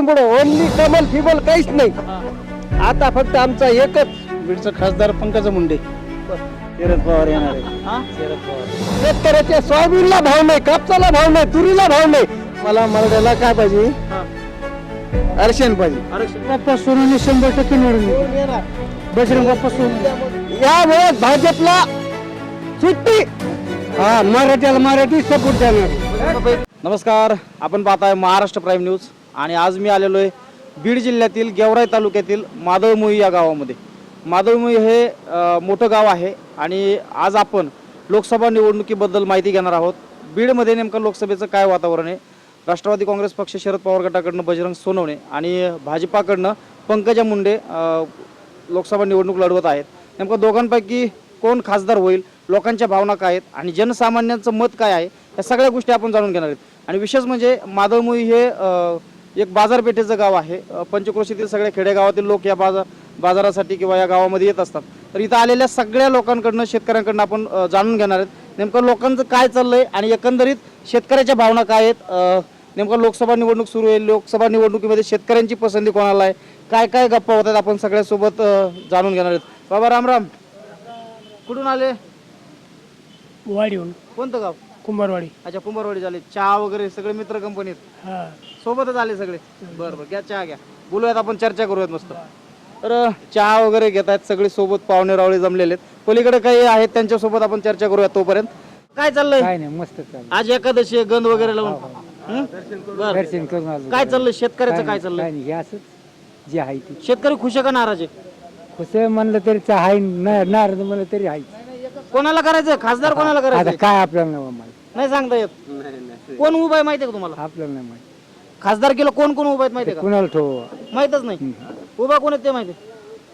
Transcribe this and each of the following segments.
इथून पुढे ओनली कमल फिमल काहीच नाही. आता फक्त आमचा एकच. बीडचा खासदार पंकज मुंडे. शरद पवार येणार शेतकऱ्याच्या सोयाबीनला भाव नाही कापसाला भाव नाही तुरीला भाव नाही. मला मराठ्याला काय पाहिजे? आरक्षण पाहिजे. बाप्पा सोनवणे शंभर टक्के निवडून बजरंग बाप्पा यावेळेस भाजपला सुट्टी. हा मराठ्याला मराठी सपोर्ट देणार. नमस्कार. आपण पाहताय महाराष्ट्र प्राईम न्यूज. आणि आज मी आलेलो आहे बीड जिल्ह्यातील गेवराई तालुक्यातील मादळमुई या गावामध्ये. मादळमुई हे अ, मोठं गाव आहे आणि आज आपण लोकसभा निवडणुकीबद्दल माहिती घेणार आहोत. बीडमध्ये नेमकं लोकसभेचं काय वातावरण आहे? राष्ट्रवादी काँग्रेस पक्ष शरद पवार गटाकडनं बजरंग सोनवणे आणि भाजपाकडनं पंकजा मुंडे अ, लोकसभा निवडणूक लढवत आहेत. नेमकं दोघांपैकी कोण खासदार होईल लोकांच्या भावना काय आहेत आणि जनसामान्यांचं मत काय आहे या सगळ्या गोष्टी आपण जाणून घेणार आहेत. आणि विशेष म्हणजे मादळमुई हे अ, एक बाजारपेठेचं गाव आहे. पंचक्रोशीतील सगळ्या खेडेगावातील लोक या बाजार बाजारासाठी किंवा या गावामध्ये येत असतात. तर इथं आलेल्या सगळ्या लोकांकडनं शेतकऱ्यांकडनं आपण जाणून घेणार आहेत. नेमकं लोकांचं काय चाललंय आणि एकंदरीत शेतकऱ्याच्या भावना काय आहेत? नेमकं लोकसभा निवडणूक सुरू आहे. लोकसभा निवडणुकीमध्ये शेतकऱ्यांची पसंती कोणाला आहे? काय काय गप्पा होतात आपण सगळ्यासोबत जाणून घेणार आहेत. बाबा रामराम कुठून आले? वाडीहून. कोणतं गाव? कुंभारवाडी. अच्छा कुंभारवाडी झाले. चहा वगैरे सगळे मित्र कंपनीत? हा. सोबतच आले सगळे? बरं बरं घ्या चहा घ्या. बोलूयात आपण चर्चा करूयात मस्त. तर अ, चहा वगैरे घेत आहेत सगळे सोबत पाहुणे रावळे जमलेले आहेत. पलीकडे काही आहेत त्यांच्यासोबत आपण चर्चा करूयात तोपर्यंत. काय चाललंय? काय नाही मस्त आज एकादशी आहे, गंध वगैरे लावून. हं? बरं. दर्शन करून आलो. काय चाललंय? शेतकऱ्याचं काय चाललंय? नाही हे असंच जे आहे ते. शेतकरी खुश आहे का नाराज आहे? कसं म्हणलं तरी चा- आहे ना- नारद म्हणलं तरी आहे कोणाला करायचं खासदार कोणाला आता करायचं काय आपल्याला नाही माहिती. नाही सांगता येत. कोण उभा आहे माहितीये का तुम्हाला? आपल्याला नाही माहिती. खासदार केलं कोण कोण उभा आहेत माहितीये का? कुणाला ठेव माहितच नाही. उभा कोण आहेत ते माहिती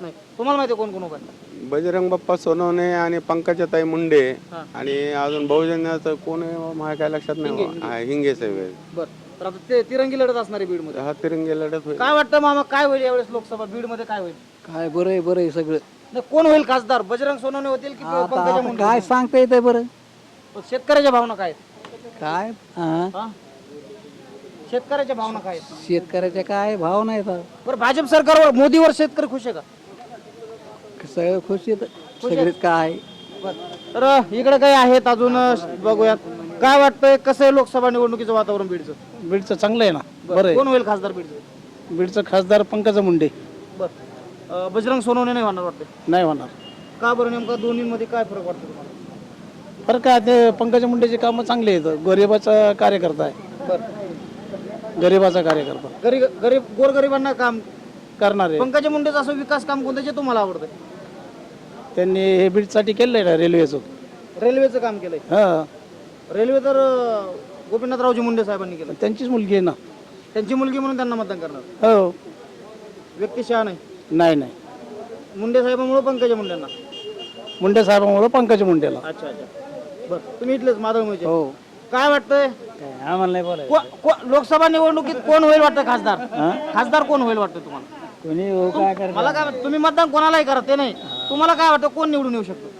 नाही. तुम्हाला माहिती आहे कोण कोण उभा आहे? बजरंग बाप्पा सोनवणे आणि पंकजाताई मुंडे हा. आणि अजून बहुजनाचं कोण आहे? काय लक्षात नाही. हा, हिंगे साहेब बरं. तर आता ते तिरंगी लढत असणार आहे बीडमध्ये. हा तिरंगी लढत होईल. काय वाटतं मामा काय होईल यावेळेस लोकसभा? बीडमध्ये काय होईल? काय बरं आहे बरं आहे सगळं. नाही, कोण होईल खासदार? बजरंग सोनवणे होतील की पंकजा मुंडे? काय सांगता येतंय बरं? पण शेतकऱ्याच्या भावना काय आहेत? काय? हा? हा? शेतकऱ्याच्या भावना काय आहेत? शेतकऱ्याच्या काय भाव नाही तर बरं भाजप सरकारवर मोदीवर शेतकरी खुश आहे का? सगळं खुश येत सगळे काय तर इकडे काही आहेत अजून बघूयात. काय वाटतंय कसं आहे लोकसभा निवडणुकीचं वातावरण बीडचं? बीडचं चांगलं आहे ना. बरं. कोण होईल खासदार बीडचं? बीडचं खासदार पंकज मुंडे. बरं. बजरंग सोनवणे नाही होणार वाटतं नाही होणार. का बरं नेमका दोन्हीमध्ये काय फरक वाटतो तुम्हाला? बरं काय ते पंकज मुंडेचे कामं चांगले आहेत. गरीबाचा कार्यकर्ता आहे. बरं. गरीबाचा कार्यकर्ता. गरीब गरीब गोरगरिबांना काम करणार. आहे पंकजा मुंडेचं असं विकास काम कोणतं जे तुम्हाला आवडतं त्यांनी हे बीडसाठी केलंय ना रेल्वेचं? रेल्वेचं काम केलंय. हा. रेल्वे तर अं, गोपीनाथरावजी मुंडे साहेबांनी केलं. त्यांचीच मुलगी आहे ना? त्यांची मुलगी म्हणून त्यांना मतदान करणार. हो. व्यक्तिशहा नाही. नाही नाही. मुंडे साहेबांमुळे पंकजा मुंडेंना. मुंडे साहेबांमुळे पंकज मुंडेला. अच्छा अच्छा. बरं तुम्ही इथलेच माधवमुळे हो. काय वाटतंय? आम्हाला नाही बोलाय को- को- लोकसभा निवडणुकीत कोण होईल वाटतं खासदार? खासदार कोण होईल वाटतं तुम्हाला? कोणी हो काय मला काय वाटतं, तुम्ही मतदान कोणालाही करा ते नाही. तुम्हाला काय वाटतं कोण निवडून येऊ शकतो?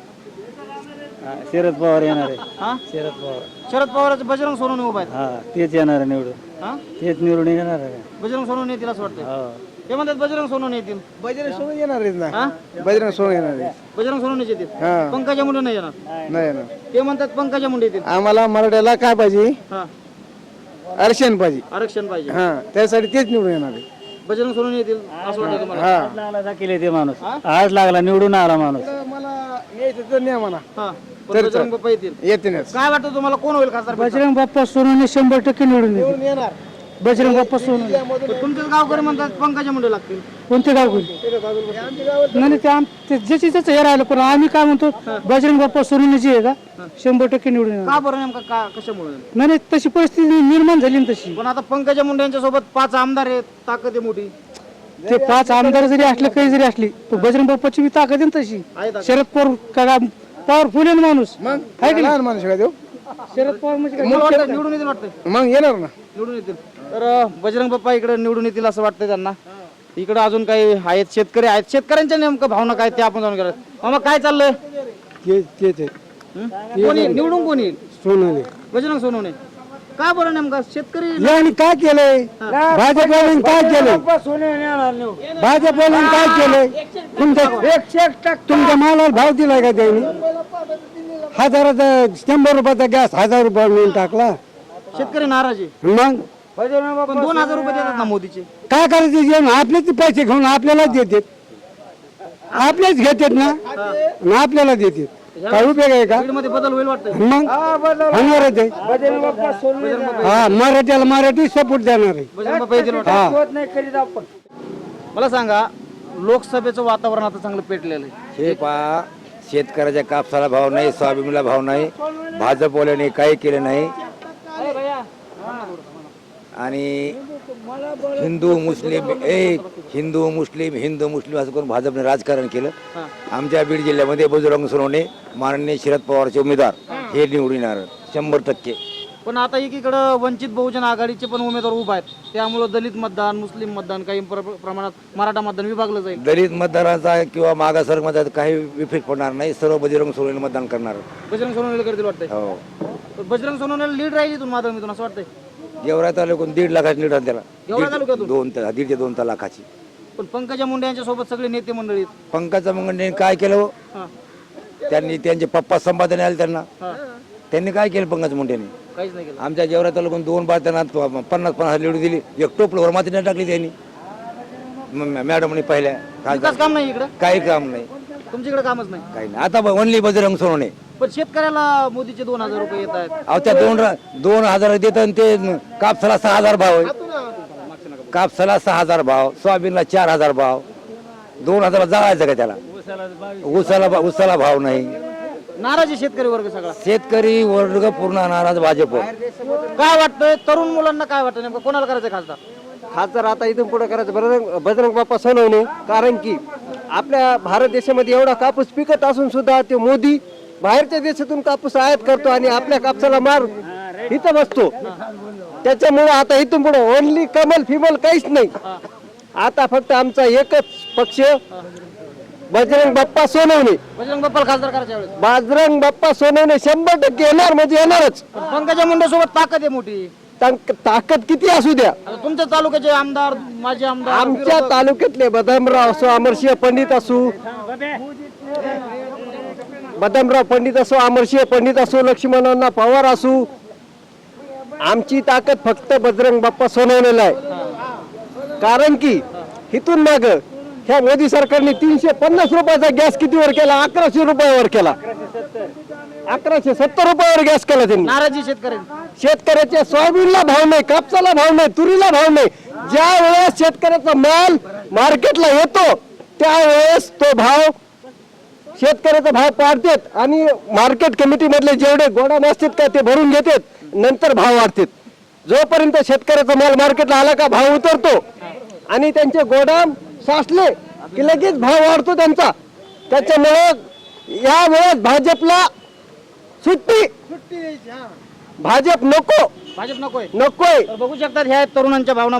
शरद पवार येणार आहे. हा? शरद पवार. शरद पवारचं बजरंग सोनवणे उभा आहेत. हा तेच येणार आहे निवडून. हा? तेच निवडून येणार आहे. बजरंग सोनवणे येतील असं वाटतं हो. ते म्हणतात बजरंग सोनवणे येतील. बजरंग सोडून येणार आहेत ना? हा? बजरंग सोडून येणार आहे बजरंग सोनवणेच येतील. हा. पंकजा मुंडे नाही येणार. नाही येणार. ते म्हणतात पंकजा मुंडे येतील. आम्हाला मराठ्याला काय पाहिजे? हा. आरक्षण पाहिजे. आरक्षण पाहिजे. हा त्यासाठी तेच निवडून येणार आहे. बजरंग सोनवणे येतील असं वाटतं तुम्हाला? हा. आज लागला दाखिले ते माणूस. आज लागला निवडून आला माणूस. मला यायचं तर नाही म्हणा. हा. पण बजरंग बाप्पा येतील. काय वाटतं तुम्हाला? कोण होईल खासदार? बजरंग बाप्पा सोनवणे शंभर टक्के निवडून येतील. येणार. बजरंग बाप्पा सोनवणे पण तुमचेच गावकरी म्हणतात पंकजा मुंडे लागतील. कोणते गाव नाही नाही, ते आम ते ज्याची त्याचं हे राहिलं पण आम्ही काय म्हणतो बजरंग बाप्पा सोनवणे जी आहे का शंभर टक्के निवडून येणार. का बरं नेमका का कशामुळे? नाही नाही तशी परिस्थिती निर्माण झाली ना तशी. पण आता पंकजा मुंडे यांच्या सोबत पाच आमदार आहेत ताकद आहे मोठी. ते पाच आमदार जरी असले काही जरी असली तर बजरंग बाप्पाची बी ताकद आहे ना तशी. आहे ताकद. शरद पवार का पॉवरफुल आहे ना माणूस. मग? लहान माणूस काय देऊ शरद पवार म्हणजे काय? मला वाटतं निवडून येतील वाटतं. मग येणार ना. निवडून येतील. तर बजरंग बाप्पा इकडे निवडून येतील असं वाटतंय त्यांना. इकडे अजून काही आहेत शेतकरी आहेत. शेतकऱ्यांच्या नेमकं भावना काय ते आपण जाणून घेऊया मामा काय चाललंय? ते हं? कोण येईल? निवडून कोण येईल? सोनवणे. बजरंग सोनवणे. का बरं नेमका? शेतकरी यांनी काय केलंय? भाजपवाल्यांनी काय केलंय? भाजपवाल्यांनी काय केलंय? तुमच्या तुमच्या मालाला भाव दिलाय का त्यांनी? हजाराचा शंभर रुपयाचा गॅस हजार रुपये मिळून टाकला. शेतकरी नाराज आहे. मग? पण दोन हजार रुपये देतात ना मोदीचे. काय करायचं जेवण आपलेच पैसे घेऊन आपल्यालाच देतात. आपलेच घेतात ना आणि आपल्याला देतात. काय उपयोग आहे का? मध्ये बदल होईल वाटतं मग? होणारच आहे. हा मराठ्याला मराठी सपोर्ट देणार आहे. बजरंग बाप्पा येतील वाटतं. मला सांगा लोकसभेचं वातावरण आता चांगलं पेटलेलं आहे. हे पहा शेतकऱ्याच्या कापसाला भाव नाही सोयाबीनला भाव नाही भाजपवाल्याने काही केलं नाही. आणि हिंदू मुस्लिम एक हिंदू मुस्लिम हिंदू मुस्लिम असं करून भाजपने राजकारण केलं. आमच्या बीड जिल्ह्यामध्ये बजरंग सोनवणे माननीय शरद पवारचे उमेदवार हे. निवडून येणार शंभर टक्के. पण आता एकीकडं वंचित बहुजन आघाडीचे पण उमेदवार उभा आहेत. त्यामुळं दलित मतदान मुस्लिम मतदान काही प्र- प्रमाणात मराठा मतदान विभागलं जाईल. दलित मतदाराचा किंवा मागासवर्ग मतदार काही इफेक्ट पडणार नाही. सर्व बजरंग सोनवणे मतदान करणार. बजरंग सोनवणे करतील वाटतंय. हो. पण बजरंग सोनवणे लीड राहील इथून माधवमीतून असं वाटतंय? गेवरा तालुक्यातून दीड लाखाची आहे त्याला. गेवरा दीड- तालुक्यातून? दोन ते- दीड ते दोन ते लाखाची. पण पंकजा मुंडे यांच्या सोबत सगळे नेते मंडळी आहेत. पंकजा मुंडेंनी काय केलं हो? हा, त्यांनी त्यांचे पप्पा संपादने आले त्यांना. हा. त्यांनी काय केलं पंकज मुंडेंनी? काहीच नाही केलं. आमच्या गेवरा तालुक्यातून दोन बार त्यांना प- पन्नास पन्नास लिडू दिली. एक टोपलवर माती नाही टाकली त्यांनी. म- म- मॅडमनी पहिल्या. विकास काम नाही इकडं? काही काम नाही. तुमच्याकडे कामच नाही. काही नाही. आता ओनली बजरंग सोनवणे. पण शेतकऱ्याला मोदीचे दोन हजार रुपये येत आहेत. अहो त्या दोन रा- दोन हजार देत आणि ते कापसाला सहा हजार भाव आहे. कापसाला सहा हजार भाव सोयाबीनला चार हजार भाव. दोन हजारला जाळायचं का त्याला? उसाला भा- उसाला भाव नाही. नाराज आहे शेतकरी वर्ग सगळा. शेतकरी वर्ग पूर्ण नाराज भाजप. काय वाटतंय? तरुण मुलांना काय वाटतं नेमकं कोणाला करायचं खासदार? खासदार आता इथून पुढे करायचं बजरंग बजरंग बाप्पा सोनवणे. कारण की आपल्या भारत देशामध्ये एवढा कापूस पिकत असून सुद्धा ते मोदी बाहेरच्या देशातून कापूस आयात करतो आणि आपल्या कापसाला मार इथं बसतो. त्याच्यामुळे आता इथून पुढे ओनली कमल फिमल काहीच नाही. आता फक्त आमचा एकच पक्ष बजरंग बाप्पा सोनवणे. बजरंग बाप्पाला खासदार करायच्या वेळेस. बजरंग बाप्पा सोनवणे शंभर टक्के येणार म्हणजे येणारच. पंकजा मुंडे सोबत ताकद आहे मोठी. ताक- ताकद किती असू द्या. आता तुमच्या तालुक्याचे आमदार माजी आमदार आमच्या तालुक्यातले बदामराव असो अमरसिंह पंडित असो. बदामराव पंडित असो अमरसिंह पंडित असो लक्ष्मणांना पवार असो आमची ताकद फक्त बजरंग बाप्पा सोनवलेला आहे. कारण की इथून माग ह्या मोदी सरकारने तीनशे पन्नास रुपयाचा गॅस कितीवर केला? अकराशे रुपयावर केला. अकराशे सत्तर रुपयावर गॅस केला त्यांनी. नाराजी शेतकऱ्यांची शेतकऱ्याच्या सोयाबीनला भाव नाही कापसाला भाव नाही तुरीला भाव नाही. ज्या वेळेस शेतकऱ्याचा माल मार्केटला येतो त्यावेळेस तो भाव शेतकऱ्याचा भाव पाडतात आणि मार्केट कमिटी मधले जेवढे गोडाऊन असतात का ते भरून घेतात नंतर भाव वाढतात. जोपर्यंत शेतकऱ्याचा माल मार्केटला आला का भाव उतरतो आणि त्यांचे गोडाऊन साचले की लगेच भाव वाढतो त्यांचा. त्याच्यामुळे या वेळेस भाजपला सुट्टी. भाजप नको. भाजप नकोय. नकोय. बघू शकतात ह्या तरुणांच्या भावना.